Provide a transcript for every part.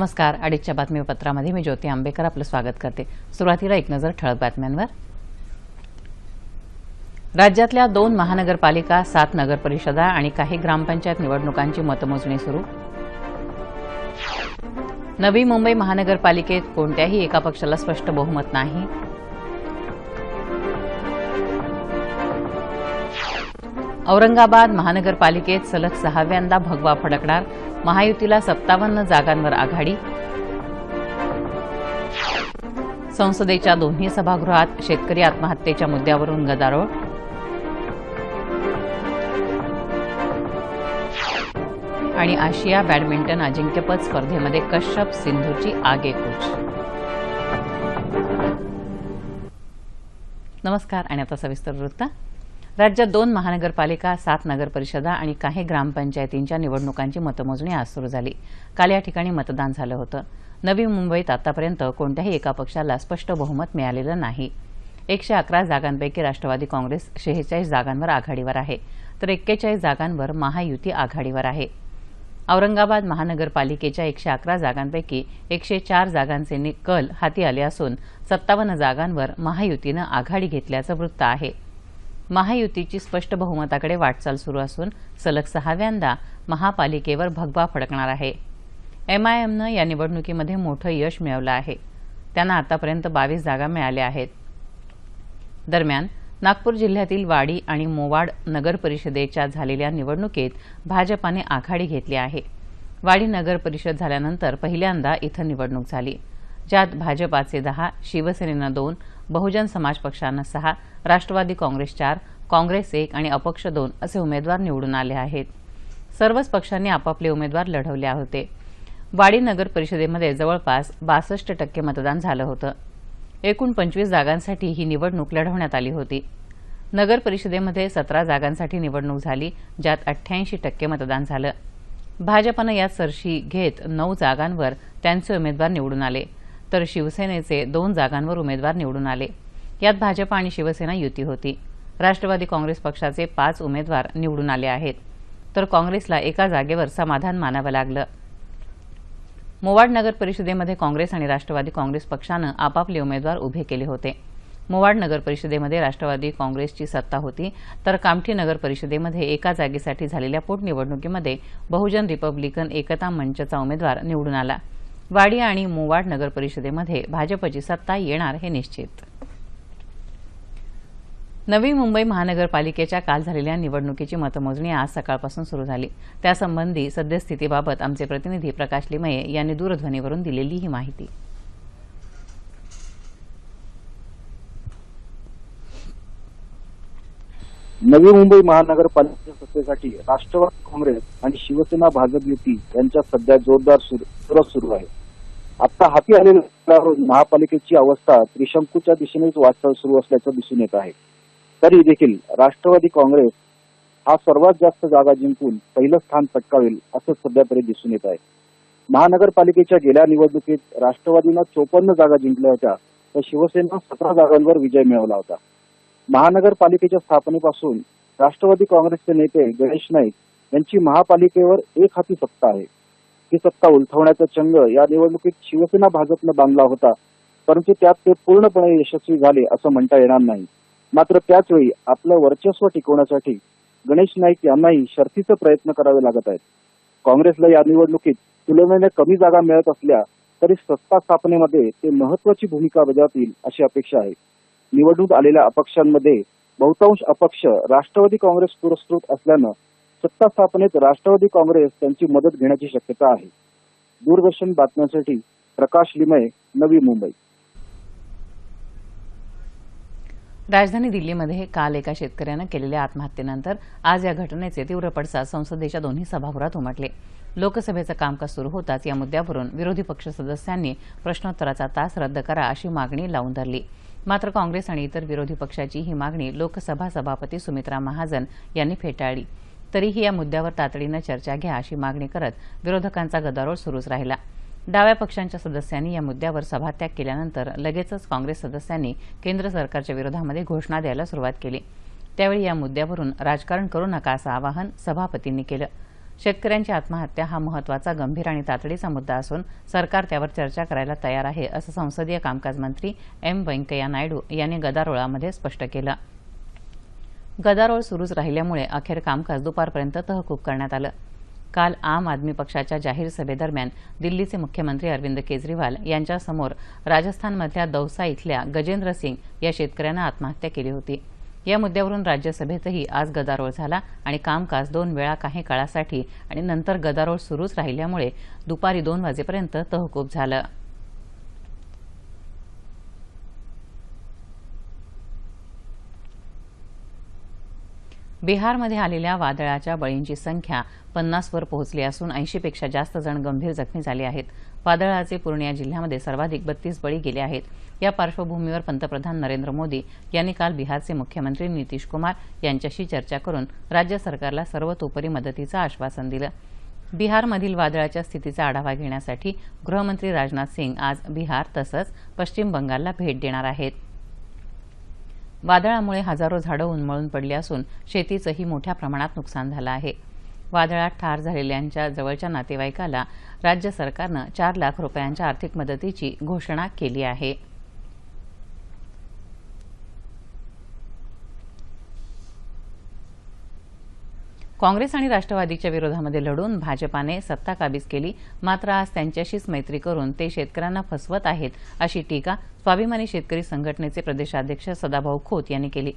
नमस्कार. अडीचच्या बातमीपत्रामध्ये मी ज्योती आंबेकर आपलं स्वागत करते. सुरुवातीला एक नजर ठळक बातम्यांवर. राज्यातल्या दोन महानगरपालिका सात नगरपरिषदा आणि काही ग्रामपंचायत निवडणुकांची मतमोजणी सुरू. नवी मुंबई महानगरपालिकेत कोणत्याही एका पक्षाला स्पष्ट बहुमत नाही. औरंगाबाद महानगरपालिकेत सलग सहाव्यांदा भगवा फडकणार. महायुतीला सत्तावन्न जागांवर आघाडी. संसदेच्या दोन्ही सभागृहात शेतकरी आत्महत्येच्या मुद्द्यावरून गदारोळ. आणि आशिया बॅडमिंटन अजिंक्यपद स्पर्धेमध्ये कश्यप सिंधूची आगेकूच. नमस्कार आणि आता सविस्तर वृत्त. राज्यात दोन महानगरपालिका सात नगरपरिषदा आणि काही ग्रामपंचायतींच्या निवडणुकांची मतमोजणी आज सुरू झाली. काल या ठिकाणी मतदान झालं होतं. नवी मुंबईत आतापर्यंत कोणत्याही एका पक्षाला स्पष्ट बहुमत मिळालेलं नाही. एकशे अकरा जागांपैकी राष्ट्रवादी काँग्रेस शेहेचाळीस जागांवर आघाडीवर आहे. तर एक्केचाळीस जागांवर महायुती आघाडीवर आहे. औरंगाबाद महानगरपालिकेच्या एकशे अकरा जागांपैकी एकशे चार जागांचे कल हाती आले असून सत्तावन्न जागांवर महायुतीनं आघाडी घेतल्याचं वृत्त आहे. महायुतीची स्पष्ट बहुमताकडे वाटचाल सुरू असून सलग सहाव्यांदा महापालिकेवर भगवा फडकणार आहे. एमआयएमनं या निवडणुकीमध्ये मोठं यश मिळवलं आहे. त्यांना आतापर्यंत बावीस जागा मिळाल्या आहेत. दरम्यान नागपूर जिल्ह्यातील वाडी आणि मोवाड नगर परिषदेच्या झालेल्या निवडणुकीत भाजपाने आघाडी घेतली आहे. वाडी नगर परिषद झाल्यानंतर पहिल्यांदा इथं निवडणूक झाली ज्यात भाजपाचे दहा शिवसेनेनं दोन बहुजन समाज पक्षानं सहा राष्ट्रवादी काँग्रेस चार काँग्रेस एक आणि अपक्ष दोन असे उमेदवार निवडून आले आहेत. सर्वच पक्षांनी आपापले उमेदवार लढवले होते. वाडी नगर परिषदेमध्ये जवळपास बासष्ट टक्के मतदान झालं होतं. एकूण पंचवीस जागांसाठी ही निवडणूक लढवण्यात आली होती. नगर परिषदेमध्ये सतरा जागांसाठी निवडणूक झाली ज्यात अठ्ठ्याऐंशी टक्के मतदान झालं. भाजपनं यात सरशी घेत नऊ जागांवर त्यांचे उमेदवार निवडून आले. तर शिवसेनेचे दोन जागांवर उमेदवार निवडून आले. यात भाजप आणि शिवसेना युती होती. राष्ट्रवादी काँग्रेस पक्षाचे पाच उमेदवार निवडून आले आहेत. तर काँग्रेसला एका जागेवर समाधान मानावं लागलं. मोवाड नगर परिषदेमध्ये काँग्रेस आणि राष्ट्रवादी काँग्रेस पक्षानं आपापले उमेदवार उभे केले होते. मोवाड नगर परिषदेमध्ये राष्ट्रवादी काँग्रेसची सत्ता होती तर कामठी नगर परिषदेमध्ये एका जागेसाठी झालेल्या पोटनिवडणुकीमध्ये बहुजन रिपब्लिकन एकता मंचचा उमेदवार निवडून आला. वाडी आणि मोवाड नगर परिषदेमध्ये भाजपची सत्ता येणार हे निश्चित. नवी मुंबई महानगरपालिकेच्या काल झालेल्या निवडणुकीची मतमोजणी आज सकाळपासून सुरू झाली. त्यासंबंधी सद्यस्थितीबाबत आमचे प्रतिनिधी प्रकाश लिमये यांनी दूरध्वनीवरून दिलेली ही माहिती. नवी मुंबई महानगरपालिकेच्या सत्तेसाठी राष्ट्रवादी काँग्रेस आणि शिवसेना भाजप युती यांच्यात सध्या जोरदार सुरू आहे. आता हाती आलेल्या महापालिकेची अवस्था त्रिशंकूच्या दिशेनेच वाटचाल सुरू असल्याचं दिसून येत आहे. तरी देखील राष्ट्रवादी काँग्रेस हा सर्वात जास्त जागा जिंकून पहिलं स्थान पटकावेल असं सध्या तरी दिसून येत आहे. महानगरपालिकेच्या गेल्या निवडणुकीत राष्ट्रवादीनं चोपन्न जागा जिंकल्या होत्या तर शिवसेना सतरा जागांवर विजय मिळवला होता. महानगरपालिकेच्या स्थापनेपासून राष्ट्रवादी काँग्रेसचे नेते गणेश नाईक यांची महापालिकेवर एक हाती सत्ता आहे. ही सत्ता उलथवण्याचा चंग या निवडणुकीत शिवसेना भाजपनं बांधला होता. परंतु त्यात ते पूर्णपणे यशस्वी झाले असं म्हणता येणार नाही. मात्र त्याचवेळी आपलं वर्चस्व टिकवण्यासाठी गणेश नाईक यांनाही शर्थीचे प्रयत्न करावे लागत आहेत. काँग्रेसला या निवडणुकीत तुलनेने कमी जागा मिळत असल्या तरी सत्ता स्थापनेमध्ये ते महत्वाची भूमिका बजावतील अशी अपेक्षा आहे. निवडणूक आलेल्या अपक्षांमध्ये बहुतांश अपक्ष राष्ट्रवादी काँग्रेस पुरस्कृत असल्यानं सत्ता स्थापनेत राष्ट्रवादी काँग्रेस त्यांची मदत घेण्याची शक्यता आहे. दूरदर्शन बातम्यांसाठी प्रकाश लिमये नवी मुंबई. राजधानी दिल्लीमध्ये काल एका शेतकऱ्यानं केलेल्या आत्महत्येनंतर आज या घटनेचे तीव्र पडसाद संसदेच्या दोन्ही सभागृहात उमटले. लोकसभेचं कामकाज सुरू होताच या मुद्द्यावरून विरोधी पक्ष सदस्यांनी प्रश्नोत्तराचा तास रद्द करा अशी मागणी लावून धरली. मात्र काँग्रेस आणि इतर विरोधी पक्षाची ही मागणी लोकसभा सभापती सुमित्रा महाजन यांनी फेटाळली. तरीही या मुद्द्यावर तातडीनं चर्चा घ्या अशी मागणी करत विरोधकांचा गदारोळ सुरूच राहिला. डाव्या पक्षांच्या सदस्यांनी या मुद्द्यावर सभात्याग केल्यानंतर लगेचच काँग्रेस सदस्यांनी केंद्र सरकारच्या विरोधामध्ये घोषणा द्यायला सुरुवात केली. त्यावेळी या मुद्द्यावरून राजकारण करू नका असं आवाहन सभापतींनी केलं. शेतकऱ्यांची आत्महत्या हा महत्त्वाचा गंभीर आणि तातडीचा मुद्दा असून सरकार त्यावर चर्चा करायला तयार आहे असं संसदीय कामकाज मंत्री एम व्यंकय्या नायडू यांनी गदारोळामध्ये स्पष्ट केलं. गदारोळ सुरूच राहिल्यामुळे अखेर कामकाज दुपारपर्यंत तहकूब करण्यात आलं. काल आम आदमी पक्षाच्या जाहीर सभेदरम्यान दिल्लीचे मुख्यमंत्री अरविंद केजरीवाल यांच्यासमोर राजस्थानमधल्या दौसा इथल्या गजेंद्र सिंग या शेतकऱ्यानं आत्महत्या केली होती. या मुद्द्यावरून राज्यसभेतही आज गदारोळ झाला आणि कामकाज दोन वेळा काही काळासाठी आणि नंतर गदारोळ सुरूच राहिल्यामुळे दुपारी दोन वाजेपर्यंत तहकूब झालं. बिहारमध्ये आलेल्या वादळाच्या बळींची संख्या पन्नासवर पोहोचली असून ऐंशीपेक्षा जास्त जण गंभीर जखमी झाले आहेत. वादळाचे पूर्णिया जिल्ह्यामध्ये सर्वाधिक बत्तीस बळी गेले आहेत. या पार्श्वभूमीवर पंतप्रधान नरेंद्र मोदी यांनी काल बिहारचे मुख्यमंत्री नितीश कुमार यांच्याशी चर्चा करून राज्य सरकारला सर्वतोपरी मदतीचं आश्वासन दिलं. बिहारमधील वादळाच्या स्थितीचा आढावा घेण्यासाठी गृहमंत्री राजनाथ सिंग आज बिहार तसंच पश्चिम बंगालला भेट देणार आहेत. वादळामुळे हजारो झाडं उन्मळून पडली असून शेतीचंही मोठ्या प्रमाणात नुकसान झालं आहे. वादळात ठार झालेल्यांच्या जवळच्या नातेवाईकाला राज्य सरकारनं चार लाख रुपयांच्या आर्थिक मदतीची घोषणा केली आहे. काँग्रेस आणि राष्ट्रवादीच्या विरोधामध्ये लढून भाजपाने सत्ता काबीज केली. मात्र आज त्यांच्याशीच मैत्री करून ते शेतकऱ्यांना फसवत आहेत अशी टीका स्वाभिमानी शेतकरी संघटनेचे प्रदेशाध्यक्ष सदाभाऊ खोत यांनी केली.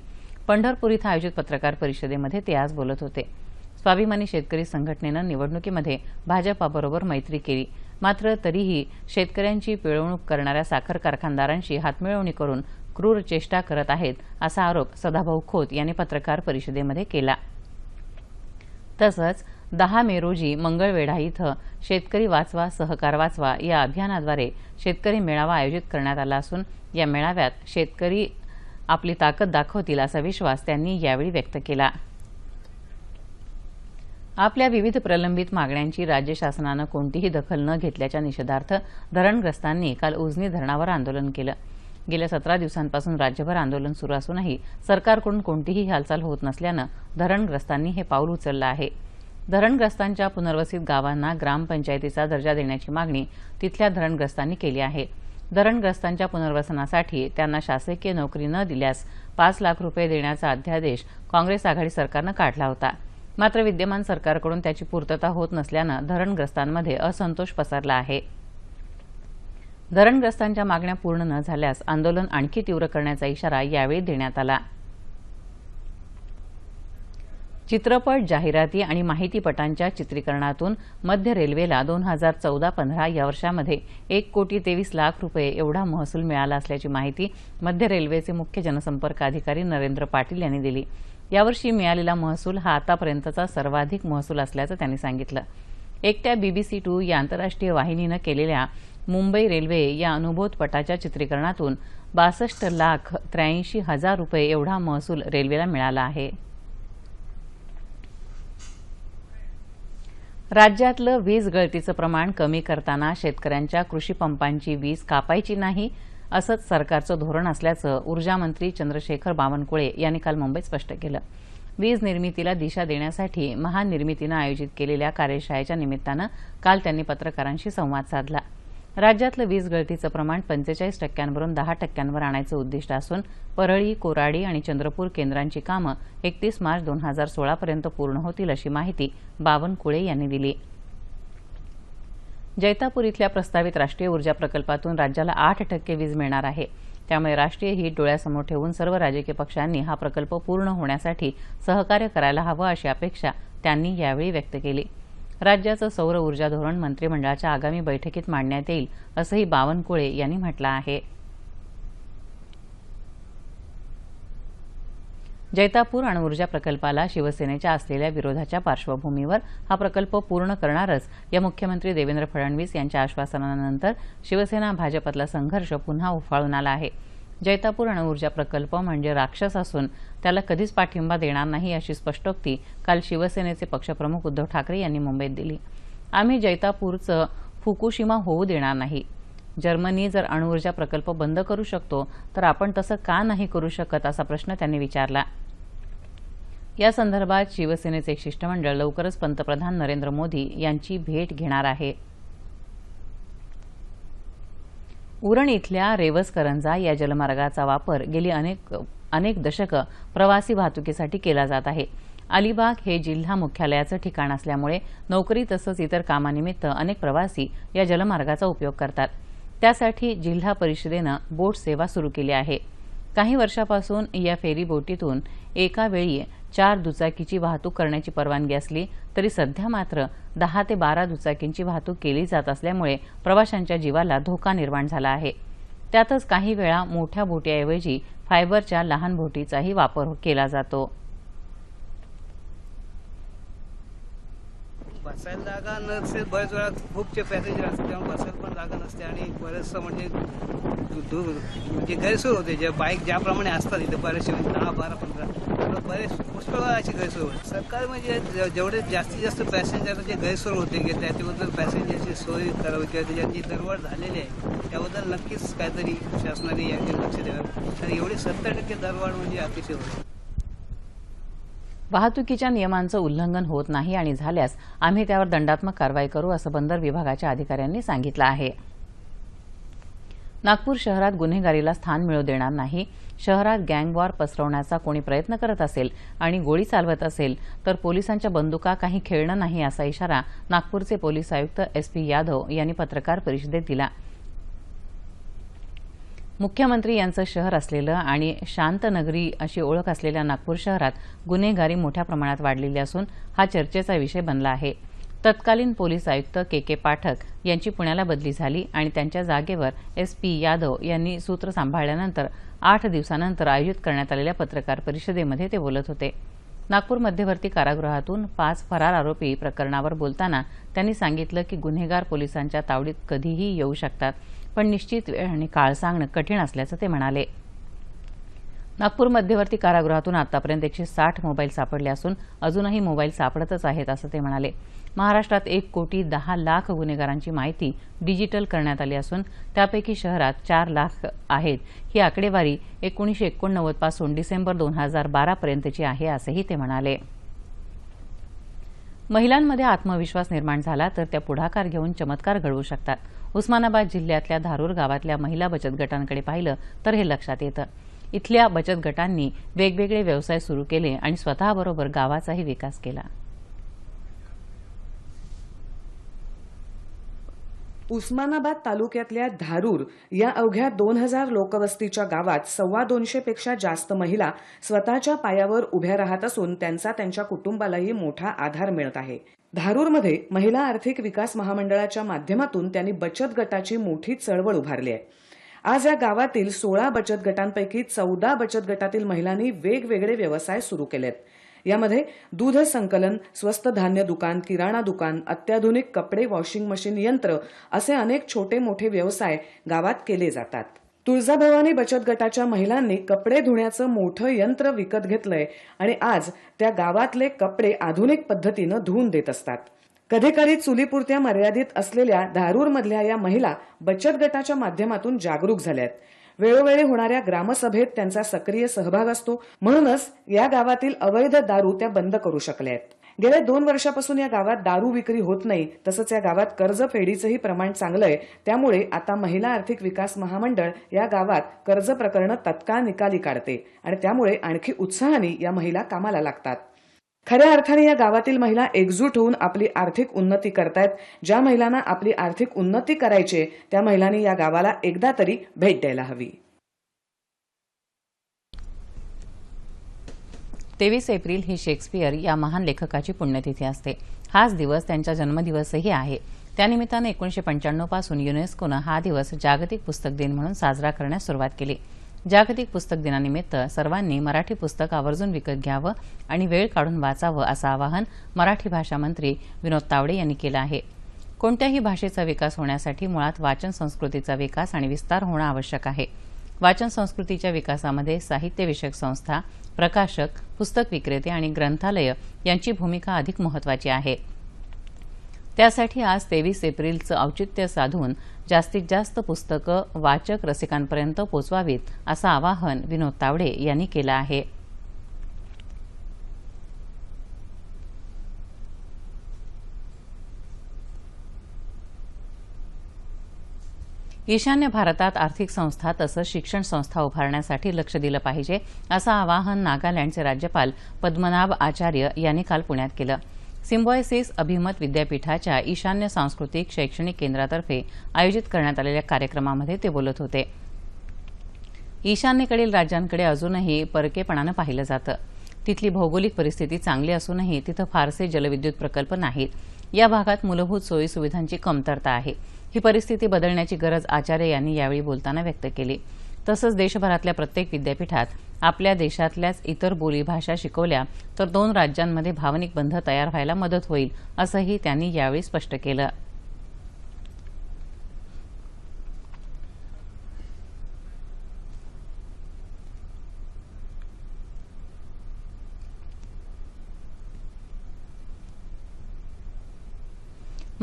पंढरपूर इथं आयोजित पत्रकार परिषदेमध्ये ते आज बोलत होते. स्वाभिमानी शेतकरी संघटनेनं निवडणुकीमध्ये भाजपाबरोबर मैत्री केली. मात्र तरीही शेतकऱ्यांची पिळवणूक करणाऱ्या साखर कारखानदारांशी हातमिळवणी करून क्रूर चेष्टा करत आहेत असा आरोप सदाभाऊ खोत यांनी पत्रकार परिषदेमध्ये केला. तसंच दहा मे रोजी मंगळवेढा इथं शेतकरी वाचवा सहकार वाचवा या अभियानाद्वारे शेतकरी मेळावा आयोजित करण्यात आला असून या मेळाव्यात शेतकरी आपली ताकद दाखवतील असा विश्वास त्यांनी यावेळी व्यक्त केला. आपल्या विविध प्रलंबित मागण्यांची राज्य शासनानं कोणतीही दखल न घेतल्याच्या निषेधार्थ धरणग्रस्तांनी काल उजनी धरणावर आंदोलन केलं. गेल्या सतरा दिवसांपासून राज्यभर आंदोलन सुरू असूनही सरकारकडून कोणतीही हालचाल होत नसल्यानं धरणग्रस्तांनी हे पाऊल उचललं आहे. धरणग्रस्तांच्या पुनर्वसित गावांना ग्रामपंचायतीचा दर्जा देण्याची मागणी तिथल्या धरणग्रस्तांनी केली आहे. धरणग्रस्तांच्या पुनर्वसनासाठी त्यांना शासकीय नोकरी न दिल्यास पाच लाख रुपये देण्याचा अध्यादेश काँग्रेस आघाडी सरकारनं काढला होता. मात्र विद्यमान सरकारकडून त्याची पूर्तता होत नसल्यानं धरणग्रस्तांमध्ये असंतोष पसरला आहे. धरणग्रस्तांच्या मागण्या पूर्ण न झाल्यास आंदोलन आणखी तीव्र करण्याचा इशारा यावेळी देण्यात आला. चित्रपट जाहिराती आणि माहितीपटांच्या चित्रीकरणातून मध्य रेल्वेला दोन हजार चौदा पंधरा या वर्षामध्ये एक कोटी तेवीस लाख रुपये एवढा महसूल मिळाला असल्याची माहिती मध्य रेल्वेचे मुख्य जनसंपर्क अधिकारी नरेंद्र पाटील यांनी दिली. यावर्षी मिळालेला महसूल हा आतापर्यंतचा सर्वाधिक महसूल असल्याचं त्यांनी सांगितलं. एकट्या बीबीसी टू या आंतरराष्ट्रीय वाहिनीनं केलेल्या मुंबई रेल्वे या अनुभूतपटाच्या चित्रीकरणातून बासष्ट लाख त्र्याऐंशी हजार रुपये एवढा महसूल रेल्वेला मिळाला आहे. राज्यातलं वीज गळतीचं प्रमाण कमी करताना शेतकऱ्यांच्या कृषी पंपांची वीज कापायची नाही असंच सरकारचं धोरण असल्याचं ऊर्जा मंत्री चंद्रशेखर बावनकुळे यांनी काल मुंबईत स्पष्ट केलं. वीज निर्मितीला दिशा देण्यासाठी महानिर्मितीनं आयोजित केलेल्या कार्यशाळेच्या निमित्तानं काल त्यांनी पत्रकारांशी संवाद साधला. राज्यातलं वीज गळतीचं प्रमाण पंचेचाळीस टक्क्यांवरून दहा टक्क्यांवर आणायचं उद्दिष्ट असून परळी कोराडी आणि चंद्रपूर केंद्रांची कामं एकतीस मार्च दोन हजार सोळापर्यंत पूर्ण होतील अशी माहिती बावनकुळे यांनी दिली. जैतापूर इथल्या प्रस्तावित राष्ट्रीय ऊर्जा प्रकल्पातून राज्याला आठ टक्के वीज मिळणार आहे. त्यामुळे राष्ट्रीय हित डोळ्यासमोर ठेवून सर्व राजकीय पक्षांनी हा प्रकल्प पूर्ण होण्यासाठी सहकार्य करायला हवं अशी अपेक्षा त्यांनी यावेळी व्यक्त केली. राज्याचं सौर ऊर्जा धोरण मंत्रिमंडळाच्या आगामी बैठकीत मांडण्यात येईल असंही बावनकुळे यांनी म्हटलं आहे. जैतापूर अणुऊर्जा प्रकल्पाला शिवसेनेच्या असलेल्या विरोधाच्या पार्श्वभूमीवर हा प्रकल्प पूर्ण करणारच या मुख्यमंत्री देवेंद्र फडणवीस यांच्या आश्वासनानंतर शिवसेना भाजपातला संघर्ष पुन्हा उफाळून आला आहे. जैतापूर अणुऊर्जा प्रकल्प म्हणजे राक्षस असून त्याला कधीच पाठिंबा देणार नाही अशी स्पष्टोक्ती काल शिवसेनेचे पक्षप्रमुख उद्धव ठाकरे यांनी मुंबईत दिली. आम्ही जैतापूरचं फुकुशिमा होऊ देणार नाही. जर्मनी जर अणुऊर्जा प्रकल्प बंद करू शकतो तर आपण तसं का नाही करू शकत असा प्रश्न त्यांनी विचारला. या संदर्भात शिवसेनेचे एक शिष्टमंडळ लवकरच पंतप्रधान नरेंद्र मोदी यांची भेट घेणार आहे. उरण इथल्या रेवस करंजा या जलमार्गाचा वापर गेली अनेक अनेक दशकं प्रवासी वाहतुकीसाठी केला जात आहे. अलिबाग हे जिल्हा मुख्यालयाचं ठिकाण असल्यामुळे नोकरी तसंच इतर कामानिमित्त अनेक प्रवासी या जलमार्गाचा उपयोग करतात. त्यासाठी जिल्हा परिषदेनं बोट सेवा सुरू केली आहे. काही वर्षापासून या फेरी बोटीतून एका वेळी चार दुचाकीची वाहतूक करण्याची परवानगी असली तरी सध्या मात्र दहा ते बारा दुचाकींची वाहतूक केली जात असल्यामुळे प्रवाशांच्या जीवाला धोका निर्माण झाला आहे. त्यातच काही वेळा मोठ्या बोटीऐवजी फायबरच्या लहान बोटीचाही वापर केला जातो. बसायला जागा नसेल बऱ्याच वेळा खूपचे पॅसेंजर असतात त्यामुळे बसायला पण जागा नसते आणि बरंचसं म्हणजे म्हणजे गैरसोय होते. जे बाईक ज्याप्रमाणे असतात इथे बरेचसे दहा बारा पंधरा बरेच पुष्कळ अशी गैरसोय होते. सरकार म्हणजे जेवढे जास्तीत जास्त पॅसेंजरचे गैरसोय होते की त्याच्याबद्दल पॅसेंजरची सोय करावी किंवा त्याच्यात जी दरवाढ झालेली आहे त्याबद्दल नक्कीच काहीतरी शासनाने याकडे लक्ष द्यावं. कारण एवढी सत्तर टक्के दरवाढ म्हणजे अतिशय होते. वाहतुकीच्या नियमांचं उल्लंघन होत नाही आणि झाल्यास आम्ही त्यावर दंडात्मक कारवाई करू असं बंदर विभागाच्या अधिकाऱ्यांनी सांगितलं आहे. नागपूर शहरात गुन्हेगारीला स्थान मिळू देणार नाही. शहरात गँगवॉर पसरवण्याचा कोणी प्रयत्न करत असेल आणि गोळी चालवत असेल तर पोलिसांच्या बंदुका काही खेळणं नाही असा इशारा नागपूरचे पोलीस आयुक्त एस पी यादव यांनी पत्रकार परिषदेत दिला. मुख्यमंत्री यांचं शहर असलेलं आणि शांत नगरी अशी ओळख असलेल्या नागपूर शहरात गुन्हेगारी मोठ्या प्रमाणात वाढलेली असून हा चर्चेचा विषय बनला आहे. तत्कालीन पोलीस आयुक्त के के पाठक यांची पुण्याला बदली झाली आणि त्यांच्या जागेवर एस पी यादव यांनी सूत्र सांभाळल्यानंतर आठ दिवसानंतर आयोजित करण्यात आलेल्या पत्रकार परिषदेमध्ये ते बोलत होते. नागपूर मध्यवर्ती कारागृहातून पाच फरार आरोपी प्रकरणावर बोलताना त्यांनी सांगितलं की गुन्हेगार पोलिसांच्या तावडीत कधीही येऊ शकतात पण निश्चित वेळ आणि काळ सांगणं कठीण असल्याचं ते म्हणाले. नागपूर मध्यवर्ती कारागृहातून आतापर्यंत एकशे साठ मोबाईल सापडले असून अजूनही मोबाईल सापडतच आहेत असं ते म्हणाले. महाराष्ट्रात एक कोटी दहा लाख गुन्हेगारांची माहिती डिजिटल करण्यात आली असून त्यापैकी शहरात चार लाख आहेत. ही आकडेवारी एकोणीसशे एकोणनव्वदपासून डिसेंबर दोन हजार बारापर्यंतची आहे असंही ते म्हणाले. महिलांमध्ये आत्मविश्वास निर्माण झाला तर त्या पुढाकार घेऊन चमत्कार घडवू शकतात. उस्मानाबाद जिल्ह्यातल्या धारूर गावातल्या महिला बचत गटांकडे पाहिलं तर हे लक्षात येतं. इथल्या बचत गटांनी वेगवेगळे व्यवसाय सुरू केले आणि स्वतःबरोबर गावाचाही विकास केला. उस्मानाबाद तालुक्यातल्या धारूर या अवघ्या दोन हजार लोकवस्तीच्या गावात सव्वा दोनशे पेक्षा जास्त महिला स्वतःच्या पायावर उभ्या राहत असून त्यांचा त्यांच्या कुटुंबालाही मोठा आधार मिळत आहे. धारूरमध्ये महिला आर्थिक विकास महामंडळाच्या माध्यमातून त्यांनी बचत गटाची मोठी चळवळ उभारली आहे. आज या गावातील सोळा बचत गटांपैकी चौदा बचत गटातील महिलांनी वेगवेगळे व्यवसाय सुरू केलेत. यामध्ये दूध संकलन स्वस्त धान्य दुकान किराणा दुकान अत्याधुनिक कपडे वॉशिंग मशीन यंत्र असे अनेक छोटे मोठे व्यवसाय गावात केले जातात. तुळजाभवानी बचत गटाच्या महिलांनी कपडे धुण्याचं मोठं यंत्र विकत घेतलंय आणि आज त्या गावातले कपडे आधुनिक पद्धतीनं धुवून देत असतात. कधीकधी चुलीपुरत्या मर्यादित असलेल्या धारूरमधल्या या महिला बचत गटाच्या माध्यमातून जागरूक झाल्यात. वेळोवेळी होणाऱ्या ग्रामसभेत त्यांचा सक्रिय सहभाग असतो म्हणूनच या गावातील अवैध दारू त्या बंद करू शकल्या आहेत गेल्या दोन वर्षापासून या गावात दारू विक्री होत नाही तसंच या गावात कर्ज फेडीचंही प्रमाण चांगलं आहे त्यामुळे आता महिला आर्थिक विकास महामंडळ या गावात कर्ज प्रकरणं तत्काळ निकाली काढते आणि त्यामुळे आणखी उत्साहाने या महिला कामाला लागतात. खऱ्या अर्थाने या गावातील महिला एकजूट होऊन आपली आर्थिक उन्नती करतायत. ज्या महिलांना आपली आर्थिक उन्नती करायची त्या महिलांनी या गावाला एकदा तरी भेट द्यायला हवी. तेवीस एप्रिल ही शेक्सपियर या महान लेखकाची पुण्यतिथी असते. हाच दिवस त्यांचा जन्मदिवसही आहे. त्यानिमित्तानं एकोणीशे पंच्याण्णवपासून युनेस्कोनं हा दिवस जागतिक पुस्तक दिन म्हणून साजरा करण्यास सुरुवात केली. जागतिक पुस्तक दिनानिमित्त सर्वांनी मराठी पुस्तक आवर्जून विकत घ्यावं आणि वेळ काढून वाचावं असं आवाहन मराठी भाषा मंत्री विनोद तावडे यांनी केलं आहे. कोणत्याही भाषेचा विकास होण्यासाठी मुळात वाचन संस्कृतीचा विकास आणि विस्तार होणं आवश्यक आहे. वाचन संस्कृतीच्या विकासामध्ये साहित्यविषयक संस्था प्रकाशक पुस्तक विक्रेते आणि ग्रंथालय यांची भूमिका अधिक महत्वाची आहे. त्यासाठी आज तेवीस एप्रिलचं औचित्य साधून जास्तीत जास्त पुस्तकं वाचक रसिकांपर्यंत पोचवावीत असं आवाहन विनोद तावडे यांनी केलं आहे. ईशान्य भारतात आर्थिक संस्था तसंच शिक्षण संस्था उभारण्यासाठी लक्ष दिलं पाहिजे असं आवाहन नागालँडचे राज्यपाल पद्मनाभ आचार्य यांनी काल पुण्यात केलं. सिम्बॉयसिस अभिमत विद्यापीठाच्या ईशान्य सांस्कृतिक शैक्षणिक केंद्रातर्फे आयोजित करण्यात आलेल्या कार्यक्रमामध्ये ते बोलत होते. ईशान्येकडील राज्यांकडे अजूनही परकेपणानं पाहिलं जातं. तिथली भौगोलिक परिस्थिती चांगली असूनही तिथं फारसे जलविद्युत प्रकल्प नाहीत. या भागात मूलभूत सोयी सुविधांची कमतरता आहे. ही परिस्थिती बदलण्याची गरज आचार्य यांनी यावेळी बोलताना व्यक्त केली. तसंच देशभरातल्या प्रत्येक विद्यापीठात आपल्या देशातल्याच इतर बोलीभाषा शिकवल्या तर दोन राज्यांमध्ये भावनिक बंध तयार व्हायला मदत होईल असंही त्यांनी यावेळी स्पष्ट केलं.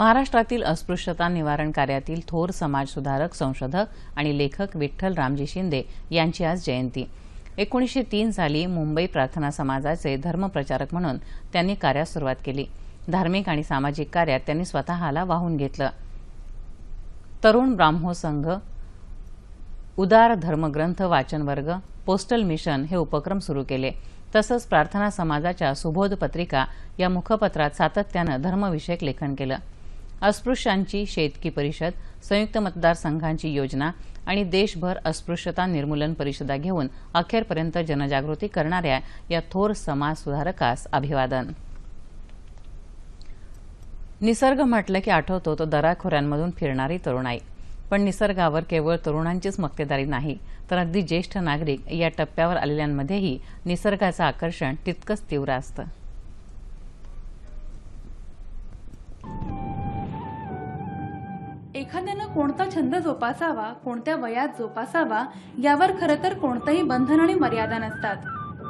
महाराष्ट्रातील अस्पृश्यता निवारण कार्यातील थोर समाजसुधारक संशोधक आणि लेखक विठ्ठल रामजी शिंदे यांची आज जयंती. एकोणीसशे तीन साली मुंबई प्रार्थना समाजाचे धर्मप्रचारक म्हणून त्यांनी कार्यास सुरुवात केली. धार्मिक आणि सामाजिक कार्यात त्यांनी स्वतःला वाहून घेतलं. तरुण ब्राह्मो संघ उदार धर्मग्रंथ वाचनवर्ग पोस्टल मिशन हे उपक्रम सुरू केले. तसंच प्रार्थना समाजाच्या सुबोध पत्रिका या मुखपत्रात सातत्यानं धर्मविषयक लेखन केलं. अस्पृश्यांची शेतकी परिषद संयुक्त मतदारसंघांची योजना आणि देशभर अस्पृश्यता निर्मूलन परिषदा घेऊन अखेरपर्यंत जनजागृती करणाऱ्या या थोर समाज सुधारकास अभिवादन. निसर्ग म्हटलं की आठवतो तो दराखोऱ्यांमधून फिरणारी तरुणाई. पण निसर्गावर केवळ तरुणांचीच मक्तेदारी नाही तर अगदी ज्येष्ठ नागरिक या टप्प्यावर आलेल्यांमध्येही निसर्गाचं आकर्षण तितकंच तीव्र असतं. एखाद्यानं कोणता छंद जोपासावा कोणत्या वयात जोपासावा यावर खरं तर कोणतंही बंधन आणि मर्यादा नसतात.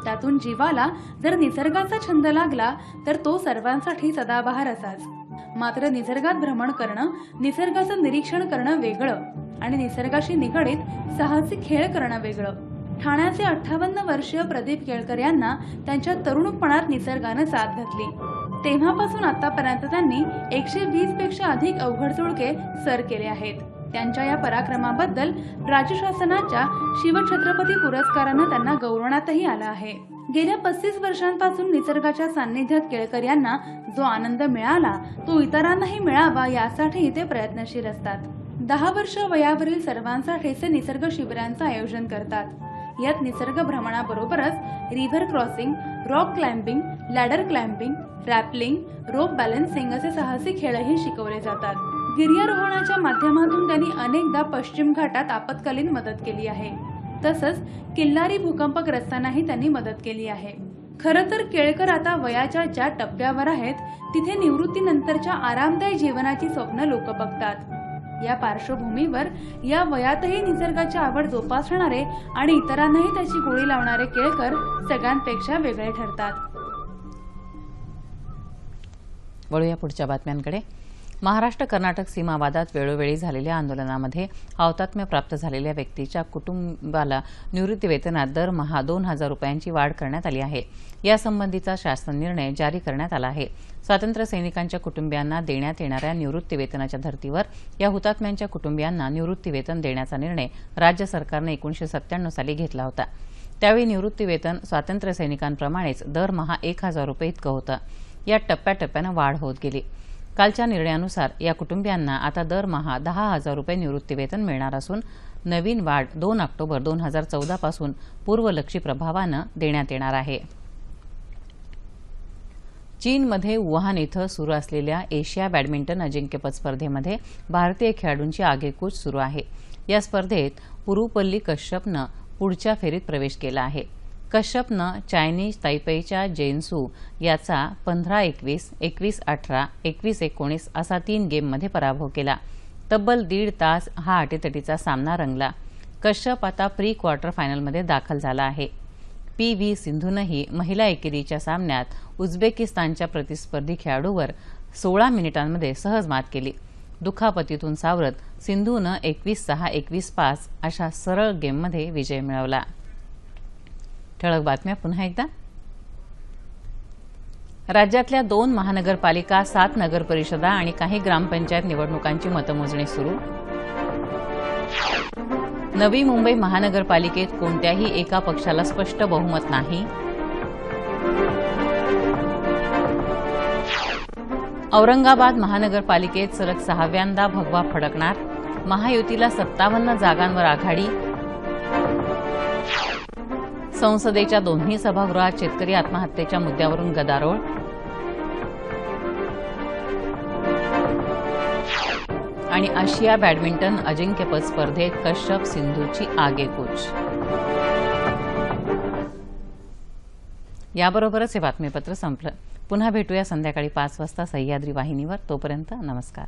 त्यातून जीवाला जर निसर्गाचा छंद लागला तर तो सर्वांसाठी सदाबहार असाच. मात्र निसर्गात भ्रमण करणं निसर्गाचं निरीक्षण करणं वेगळं आणि निसर्गाशी निगडीत साहसी खेळ करणं वेगळं. ठाण्याचे अठ्ठावन्न वर्षीय प्रदीप केळकर यांना त्यांच्या तरुणपणात निसर्गानं साथ घातली. तेव्हापासून आतापर्यंत त्यांनी एकशे वीसपेक्षा अधिक अवघड चुळके सर केले आहेत. त्यांच्या या पराक्रमाबद्दल राज्य शासनाच्या शिवछत्रपती पुरस्कारानं त्यांना गौरवण्यातही आलं आहे. गेल्या पस्तीस वर्षांपासून निसर्गाच्या सान्निध्यात केळकर यांना जो आनंद मिळाला तो इतरांनाही मिळावा यासाठी ते प्रयत्नशील असतात. दहा वर्ष वयावरील सर्वांसाठीचे निसर्ग शिबिरांचं आयोजन करतात. यात निसर्ग भ्रमणाबरोबरच river crossing rock climbing ladder climbing rappelling rope balancing असे साहसी खेळही शिकवले जातात. गिर्यारोहणाच्या माध्यमातून त्यांनी अनेकदा पश्चिम घाटात आपत्कालीन मदत केली आहे. तसंच किल्लारी भूकंपग्रस्तांनाही त्यांनी मदत केली आहे. खरं तर केळकर आता वयाच्या ज्या टप्प्यावर आहेत तिथे निवृत्तीनंतरच्या आरामदायी जीवनाची स्वप्न लोक बघतात. या पार्श्वभूमीवर या वयातही निसर्गाची आवड जोपासणारे आणि इतरांनाही त्याची गोळी लावणारे केळकर सगळ्यांपेक्षा वेगळे ठरतात. वळूया पुढच्या बातम्यांकडे. महाराष्ट्र कर्नाटक सीमावादात वेळोवेळी झालेल्या आंदोलनामध्ये हौतात्म्य प्राप्त झालेल्या व्यक्तीच्या कुटुंबाला निवृत्तीवेतनात दरमहा दोन हजार रुपयांची वाढ करण्यात आली आहे. यासंबंधीचा शासन निर्णय जारी करण्यात आला आहे. स्वातंत्र्य सैनिकांच्या कुटुंबियांना देण्यात येणाऱ्या निवृत्तीवेतनाच्या धर्तीवर या हुतात्म्यांच्या कुटुंबियांना निवृत्तीवेतन देण्याचा निर्णय राज्य सरकारने एकोणीशे सत्त्याण्णव साली घेतला होता. त्यावेळी निवृत्तीवेतन स्वातंत्र्य सैनिकांप्रमाणेच दरमहा एक हजार रुपये इतकं होतं. या टप्प्याटप्प्यानं वाढ होत गेली. कालच्या निर्णयानुसार या कुटुंबियांना आता दरमहा दहा हजार रुपये निवृत्तीवेतन मिळणार असून नवीन वाढ दोन ऑक्टोबर दोन हजार चौदापासून पूर्वलक्षी प्रभावानं देण्यात येणार आहे. चीनमध्ये वुहान इथं सुरू असलेल्या एशिया बॅडमिंटन अजिंक्यपद स्पर्धेमध्ये भारतीय खेळाडूंची आगेकूच सुरू आहे. या स्पर्धेत पुरुपल्ली कश्यपनं पुढच्या फेरीत प्रवेश केला आहे. कश्यपनं चायनीज तायपेईच्या जेन्सू याचा पंधरा एकवीस एकवीस अठरा एकवीस एकोणीस असा तीन गेममध्ये पराभव केला. तब्बल दीड तास हा अटीतटीचा सामना रंगला. कश्यप आता प्री क्वार्टर फायनलमध्ये दाखल झाला आहे. पी व्ही सिंधूनंही महिला एकेरीच्या सामन्यात उझबेकिस्तानच्या प्रतिस्पर्धी खेळाडूवर सोळा मिनिटांमध्ये सहज मात केली. दुखापतीतून सावरत सिंधूनं एकवीस सहा एकवीस पाच अशा सरळ गेममध्ये विजय मिळवला. ठळक बातम्या पुन्हा एकदा. राज्यातल्या दोन महानगरपालिका सात नगर परिषदा आणि काही ग्रामपंचायत निवडणुकांची मतमोजणी सुरू. नवी मुंबई महानगरपालिकेत कोणत्याही एका पक्षाला स्पष्ट बहुमत नाही. औरंगाबाद महानगरपालिकेत सलग सहाव्यांदा भगवा फडकणार. महायुतीला सत्तावन्न जागांवर आघाडी. संसदेच्या दोन्ही सभागृहात शेतकरी आत्महत्येच्या मुद्द्यावरून गदारोळ. आणि आशिया बॅडमिंटन अजिंक्यपद स्पर्धेत कश्यप सिंधूची आगेकूच. याबरोबरच हे बातमीपत्र संपलं. पुन्हा भेटूया संध्याकाळी पाच वाजता सह्याद्री वाहिनीवर. तोपर्यंत नमस्कार.